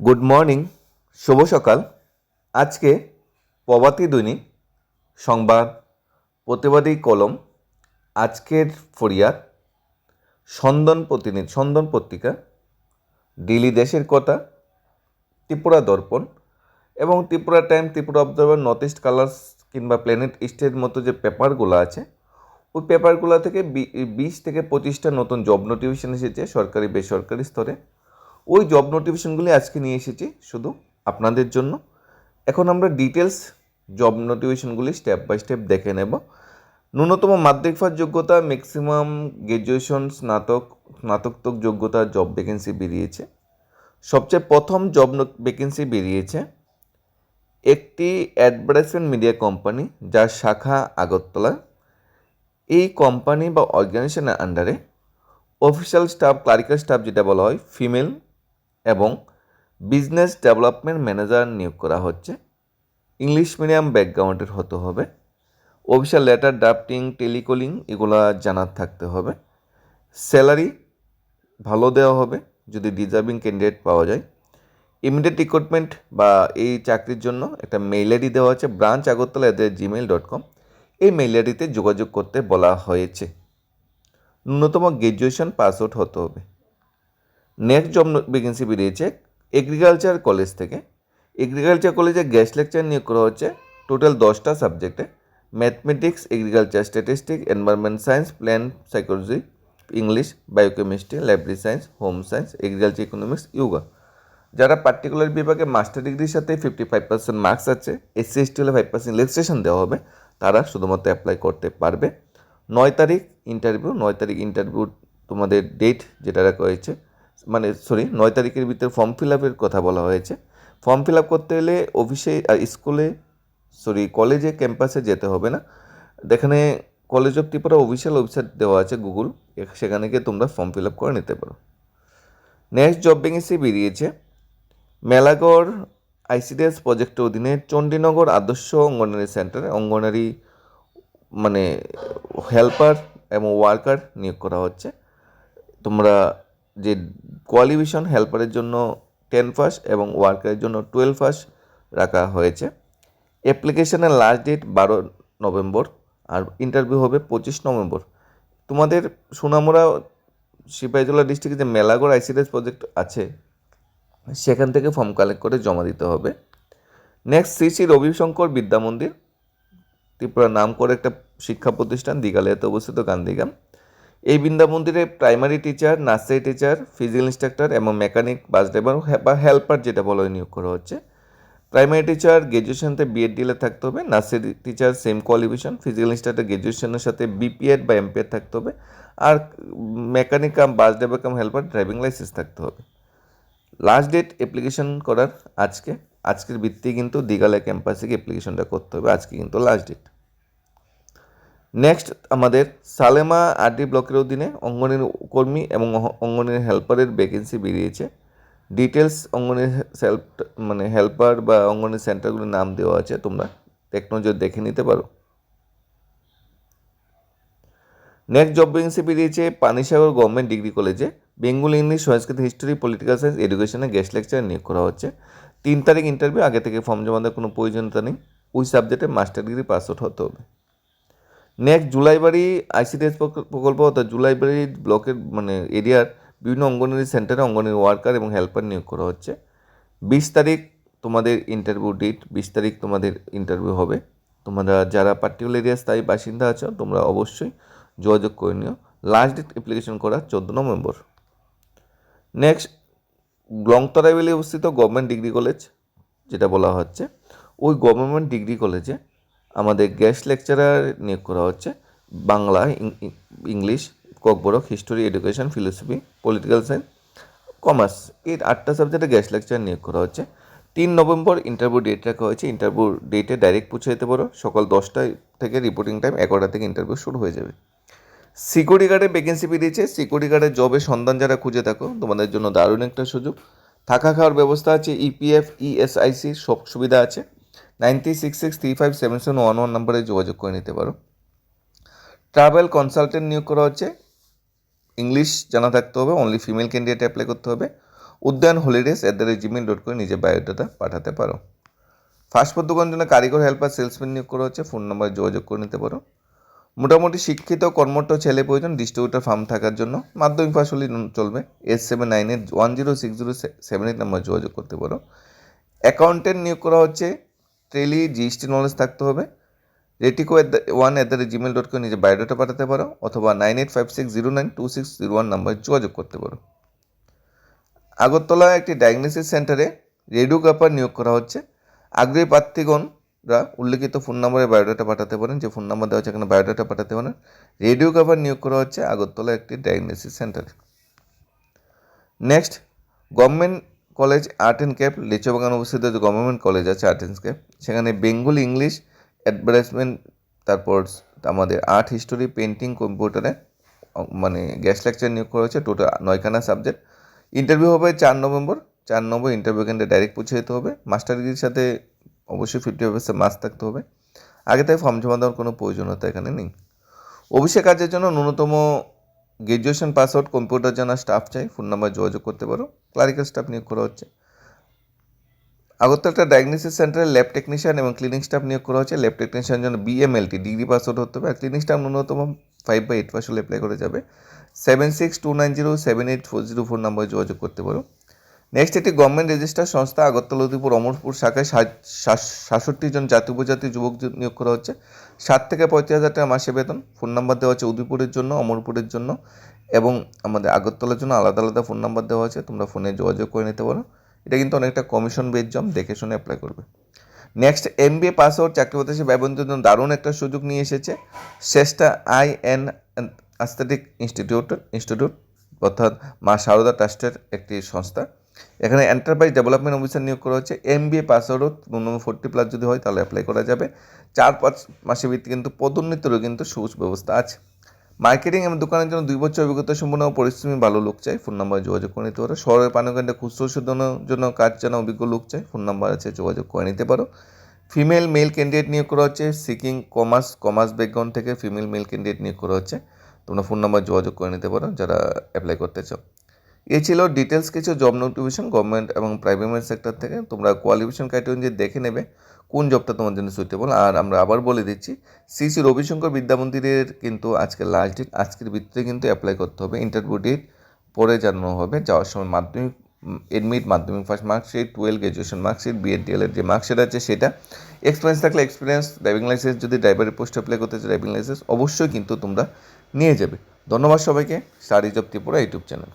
Good morning, শুভ সকাল। আজকে প্রবাদী দৈনিক সংবাদ, প্রতিবাদী কলম, আজকের ফরিয়াদ, সন্দন প্রতিনিধি, সন্দন পত্রিকা ডেলি দেশের কথা, ত্রিপুরা দর্পণ, এবং Tripura time, Tripura observer, north east colours কিংবা প্ল্যানেট ইস্টের মতো যে পেপারগুলো আছে, ওই পেপারগুলো থেকে বিশ থেকে পঁচিশটা নতুন জব নোটিফিকেশন এসেছে সরকারি, বেসরকারি স্তরে। ওই জব নোটিফিকেশনগুলি আজকে নিয়ে এসেছি শুধু আপনাদের জন্য। এখন আমরা ডিটেলস জব নোটিফিকেশনগুলি স্টেপ বাই স্টেপ দেখে নেব। ন্যূনতম মাধ্যমিক পাস যোগ্যতা ম্যাক্সিমাম গ্র্যাজুয়েশন স্নাতক, স্নাতকোত্তর যোগ্যতা জব ভ্যাকেন্সি বেরিয়েছে। সবচেয়ে প্রথম জব ভ্যাকেন্সি বেরিয়েছে একটি অ্যাডভার্টাইজমেন্ট মিডিয়া কোম্পানি যার শাখা আগরতলা। এই কোম্পানি বা অর্গানাইজেশনের আন্ডারে অফিসিয়াল স্টাফ ক্লারিক্যাল স্টাফ যেটা বলা হয় ফিমেল এবং বিজনেস ডেভেলপমেন্ট ম্যানেজার নিয়োগ করা হচ্ছে। ইংলিশ মিডিয়াম ব্যাকগ্রাউন্ডের হতে হবে। অফিসিয়াল লেটার ড্রাফটিং টেলিকলিং এগুলো জানার থাকতে হবে। স্যালারি ভালো দেওয়া হবে, যদি ডিজার্ভিং ক্যান্ডিডেট পাওয়া যায়। ইমিডিয়েট রিক্রুটমেন্ট বা এই চাকরির জন্য একটা মেইল আইডি দেওয়া আছে branch Agartala at Gmail dot com এই মেইল আইডিতে যোগাযোগ করতে বলা হয়েছে। ন্যূনতম গ্র্যাজুয়েশন পাস আউট হতে হবে। নেক্সট জব ভ্যাকেন্সি বেরিয়েছে এগ্রিকালচার কলেজ থেকে। এগ্রিকালচার কলেজে গেস্ট লেকচার নিয়োগ করা হচ্ছে। টোটাল দশটা সাবজেক্টে mathematics agriculture statistic environment science plan psychology English biochemistry library science home science agriculture economics yoga যারা পার্টিকুলার বিভাগে মাস্টার ডিগ্রির সাথে ফিফটি ফাইভ পার্সেন্ট মার্কস আছে এসসি এসটি হলে ফাইভ পার্সেন্ট রেজিস্ট্রেশন দেওয়া হবে, তারা শুধুমাত্র অ্যাপ্লাই করতে পারবে। নয় তারিখ ইন্টারভিউ নয় তারিখ ইন্টারভিউ তোমাদের ডেট যেটা রাখা হয়েছে মানে সরি নয় তারিখের ভিতরে ফর্ম ফিল আপের কথা বলা হয়েছে। ফর্ম ফিল আপ করতে হলে অফিসে আর স্কুলে সরি কলেজে ক্যাম্পাসে যেতে হবে না। এখানে college of Tripura official website দেওয়া আছে গুগল সেখানে গিয়ে তোমরা ফর্ম ফিল আপ করে নিতে পারো। নেক্সট জব ভ্যাকেন্সি বেরিয়েছে। মেলাগড় আইসিডিএস প্রজেক্টের অধীনে চণ্ডীনগর আদর্শ অঙ্গনারী সেন্টারে অঙ্গনারী মানে হেল্পার এবং ওয়ার্কার নিয়োগ করা হচ্ছে। তোমরা যে কোয়ালিফিকেশন হেল্পারের জন্য টেন ফার্স্ট এবং ওয়ার্কারের জন্য টুয়েলভ ফার্স্ট রাখা হয়েছে। অ্যাপ্লিকেশনের লাস্ট ডেট বারো নভেম্বর আর ইন্টারভিউ হবে পঁচিশ নভেম্বর। তোমাদের সুনামুরা সিপাহীজলা ডিস্ট্রিক্টে যে মেলাগড় আইসিডিএস প্রজেক্ট আছে, সেখান থেকে ফর্ম কালেক্ট করে জমা দিতে হবে। নেক্সট শ্রী শ্রী রবিশঙ্কর বিদ্যা মন্দির, ত্রিপুরার নাম করে একটা শিক্ষা প্রতিষ্ঠান দিঘালিয়াতে অবস্থিত গান্ধীগ্রাম। এই বৃন্দা মন্দিরে primary teacher nursery teacher physical instructor এবং মেকানিক বাস ড্রাইভার বা হেল্পার যেটা বলা হয় নিয়োগ করা হচ্ছে। প্রাইমারি টিচার গ্র্যাজুয়েশনতে বিএড ডিলে থাকতে হবে। Nursery teacher same qualification physical instructor গ্র্যাজুয়েশনের সাথে বিপিএড বা এমপিএড থাকতে হবে। আর mechanic cum bus driver cum helper driving licence থাকতে হবে। লাস্ট ডেট অ্যাপ্লিকেশন করার আজকে। আজকের ভিত্তি কিন্তু দিঘালয় ক্যাম্পাসে গিয়ে অ্যাপ্লিকেশনটা করতে হবে। আজকে কিন্তু লাস্ট ডেট নেক্সট আমাদের সালেমা আরডি ব্লকের অধীনে অঙ্গনের কর্মী এবং অঙ্গনের হেল্পারের ভ্যাকেন্সি বেরিয়েছে। ডিটেলস অঙ্গনের হেল্প মানে হেল্পার বা অঙ্গনের সেন্টারগুলির নাম দেওয়া আছে, তোমরা নজর দেখে নিতে পারো। নেক্সট জব ভ্যাকেন্সি বেরিয়েছে পানিসাগর গভর্নমেন্ট ডিগ্রি কলেজে Bengal English Sanskrit history political science এডুকেশনে guest lecture নিয়োগ করা হচ্ছে। তিন তারিখ ইন্টারভিউ আগে থেকে ফর্ম জমা দেওয়ার কোনো প্রয়োজনীয়তা নেই। ওই সাবজেক্টে মাস্টার ডিগ্রি পাস আউট হতে হবে। নেক্সট জুলাইবাড়ি আইসিডিএস প্রকল্প অর্থাৎ জুলাইবাড়ি ব্লকের মানে এরিয়ার বিভিন্ন অঙ্গনওয়াড়ি সেন্টারে অঙ্গনওয়াড়ি ওয়ার্কার এবং হেল্পার নিয়োগ করা হচ্ছে। বিশ তারিখ তোমাদের ইন্টারভিউ ডেট বিশ তারিখ তোমাদের ইন্টারভিউ হবে। তোমরা যারা পার্টিকুলার এরিয়া স্থায়ী বাসিন্দা আছো, তোমরা অবশ্যই যোগাযোগ করে নিও। লাস্ট ডেট অ্যাপ্লিকেশন করা চোদ্দ নভেম্বর। নেক্সট লংতরাই ভ্যালি অবস্থিত গভর্নমেন্ট ডিগ্রি কলেজ যেটা বলা হচ্ছে। ওই গভর্নমেন্ট ডিগ্রি কলেজে আমাদের গেস্ট লেকচারার নিয়োগ করা হচ্ছে। Bangla English, Kokborok, history, education, philosophy, political science, commerce এই আটটা সাবজেক্টে গেস্ট লেকচার নিয়োগ করা হচ্ছে। তিন নভেম্বর ইন্টারভিউ ডেট রাখা হয়েছে। ইন্টারভিউ ডেটে ডাইরেক্ট পৌঁছে যেতে পারো। সকাল দশটা থেকে রিপোর্টিং টাইম এগারোটা থেকে ইন্টারভিউ শুরু হয়ে যাবে। সিকিউরিটি গার্ডে ভ্যাকেন্সি বেরিয়েছে সিকিউরিটি গার্ডের জবের সন্ধান যারা খুঁজে থাকো, তোমাদের জন্য দারুণ একটা সুযোগ। থাকা খাওয়ার ব্যবস্থা আছে। E ইপিএফ ইএসআইসি সব সুবিধা আছে। Nine three six six three five seven seven one one নাম্বারে যোগাযোগ করে নিতে পারো। ট্রাভেল কনসালটেন্ট নিয়োগ করা হচ্ছে। ইংলিশ জানা থাকতে হবে অনলি ফিমেল ক্যান্ডিডেট অ্যাপ্লাই করতে হবে। Udyan holidays at the rate Gmail dot করে নিজের বায়োডাটা পাঠাতে পারো। ফার্স্ট দোকানের জন্য কারিগর হেল্পার সেলসম্যান নিয়োগ করা হচ্ছে ফোন নাম্বারে যোগাযোগ করে নিতে পারো। মোটামুটি শিক্ষিত কর্মঠ ছেলে প্রয়োজন ডিস্ট্রিবিউটার ফার্ম থাকার জন্য। মাধ্যমিক পাশ হলেই চলবে। S seven nine eight one zero six zero seven eight number যোগাযোগ করতে পারো। অ্যাকাউন্টেন্ট নিয়োগ করা হচ্ছে টেলি জিএসটি নলেজ থাকতে হবে। রেটিকো the one at the rate Gmail dot করে নিজের বায়োডাটা পাঠাতে পারো, অথবা nine eight five six zero nine two six zero one নাম্বারে যোগাযোগ করতে পারো। আগরতলা একটি ডায়াগনোসিস সেন্টারে রেডিওগ্রাফার নিয়োগ করা হচ্ছে। আগ্রহী প্রার্থীগণরা উল্লেখিত ফোন নম্বরে বায়োডাটা পাঠাতে পারেন, যে ফোন নাম্বার দেওয়া হচ্ছে এখানে বায়োডাটা পাঠাতে পারেন। রেডিওগ্রাফার নিয়োগ করা হচ্ছে আগরতলা একটি ডায়াগনোসিস সেন্টারে next government college, art and cap, Lichubagan অবস্থিত যে গভর্নমেন্ট কলেজ আছে, আর্ট অ্যান্ড ক্যাপ। সেখানে বেঙ্গল ইংলিশ, অ্যাডভার্টাইজমেন্ট, তারপর আমাদের আর্ট, হিস্টোরি পেন্টিং কম্পিউটারে মানে গ্যাস লেকচার নিয়োগ করা হয়েছে, টোটাল নয়খানা সাবজেক্ট। ইন্টারভিউ হবে চার নভেম্বর। চার নম্বর ইন্টারভিউ কেন্দ্রে ডাইরেক্ট পৌঁছে যেতে হবে। মাস্টার ডিগ্রির সাথে অবশ্যই ফিফটি পার্সেন্ট মার্কস থাকতে হবে। আগে থেকে ফর্ম জমা দেওয়ার কোনো প্রয়োজনীয়তা এখানে নেই। অভিষেক কাজের জন্য ন্যূনতম গ্র্যাজুয়েশন পাস আউট কম্পিউটার জানা স্টাফ চাই, ফোন নাম্বার যোগাযোগ করতে পারো, ক্লারিক্যাল স্টাফ নিয়োগ করা হচ্ছে। আগরতলা ডায়াগনোসিস সেন্টারে ল্যাব টেকনিশিয়ান এবং ক্লিনিক স্টাফ নিয়োগ করা হচ্ছে। ল্যাব টেকনিশিয়ান জন্য বিএমএলটি ডিগ্রি পাস আউট হতে হবে আর ক্লিনিক স্টাফ ন্যূনতম five by eight percent apply করা যাবে। Seven six two nine zero seven eight four zero four নাম্বারে যোগাযোগ করতে পারো। নেক্সট একটি গভর্নমেন্ট রেজিস্টার সংস্থা আগরতলা উদয়পুর অমরপুর শাখায় সাতষট্টি জন জাতি উপজাতি যুবক নিয়োগ করা হচ্ছে। সাত থেকে পঁয়ত্রিশ হাজার টাকা মাসে বেতন। ফোন নাম্বার দেওয়া আছে উদয়পুরের জন্য, অমরপুরের জন্য এবং আমাদের আগরতলার জন্য আলাদা আলাদা ফোন নাম্বার দেওয়া আছে। তোমরা ফোনে যোগাযোগ করে নিতে পারো। এটা কিন্তু অনেকটা কমিশন বেজ জব দেখে শুনে অ্যাপ্লাই করবে। Next M B A pass out চাকরি প্রত্যাশী ব্যবন্তের জন্য দারুণ একটা সুযোগ নিয়ে এসেছে। Shreshtha I N aesthetic institute institute অর্থাৎ মা সারদা ট্রাস্টের একটি সংস্থা। এখানে এন্টারপ্রাইজ ডেভেলপমেন্ট অফিসার নিয়োগ করা হচ্ছে এম বি এ পাস ন্যূনতম ফোর্টি প্লাস যদি হয়, তাহলে অ্যাপ্লাই করা যাবে। চার পাঁচ মাসের ভিত্তি কিন্তু পদোন্নতিরও কিন্তু সবুজ ব্যবস্থা আছে। মার্কেটিং এবং দোকানের জন্য দুই বছর অভিজ্ঞতা সম্পূর্ণ পরিশ্রমী ভালো লোক চাই ফোন নাম্বারে যোগাযোগ করে নিতে পারো। শহরের পানীয়কেন্দ্রে খুচরো শোধনের জন্য কাজ জানা অভিজ্ঞ লোক চাই ফোন নাম্বার আছে, যোগাযোগ করে নিতে পারো। ফিমেল মেল ক্যান্ডিডেট নিয়োগ করা হচ্ছে সিকিং কমার্স কমার্স ব্যাকগ্রাউন্ড থেকে ফিমেল মেল ক্যান্ডিডেট নিয়োগ করা হচ্ছে। তোমরা ফোন নাম্বার যোগাযোগ করে নিতে পারো, যারা অ্যাপ্লাই করতে চাও। এ ছিল ডিটেলস কিছু জব নোটিফিকেশন গভর্নমেন্ট এবং প্রাইভেট সেক্টর থেকে। তোমরা কোয়ালিফিকেশন ক্রাইটেরিয়া দেখে নেবে কোন জবটা তোমার জন্য সুইটেবল আর আমরা আবার বলে দিচ্ছি শ্রী শ্রী রবিশঙ্কর বিদ্যা মন্দিরের কিন্তু আজকে লাস্ট ডেট আজকের ভিত্তিতে কিন্তু অ্যাপ্লাই করতে হবে। ইন্টারভিউ ডেট পরে জানানো হবে। যাওয়ার সময় মাধ্যমিক এডমিট মাধ্যমিক first marksheet twelve graduation marksheet B Ed যে মার্কশিট আছে সেটা। এক্সপিরিয়েন্স থাকলে এক্সপিরিয়েন্স ড্রাইভিং লাইসেন্স যদি ড্রাইভারের পোস্ট অ্যাপ্লাই করতে চাও ড্রাইভিং লাইসেন্স অবশ্যই কিন্তু তোমরা নিয়ে যাবে। ধন্যবাদ সবাইকে। সারি জব ত্রিপুরা ইউটিউব চ্যানেল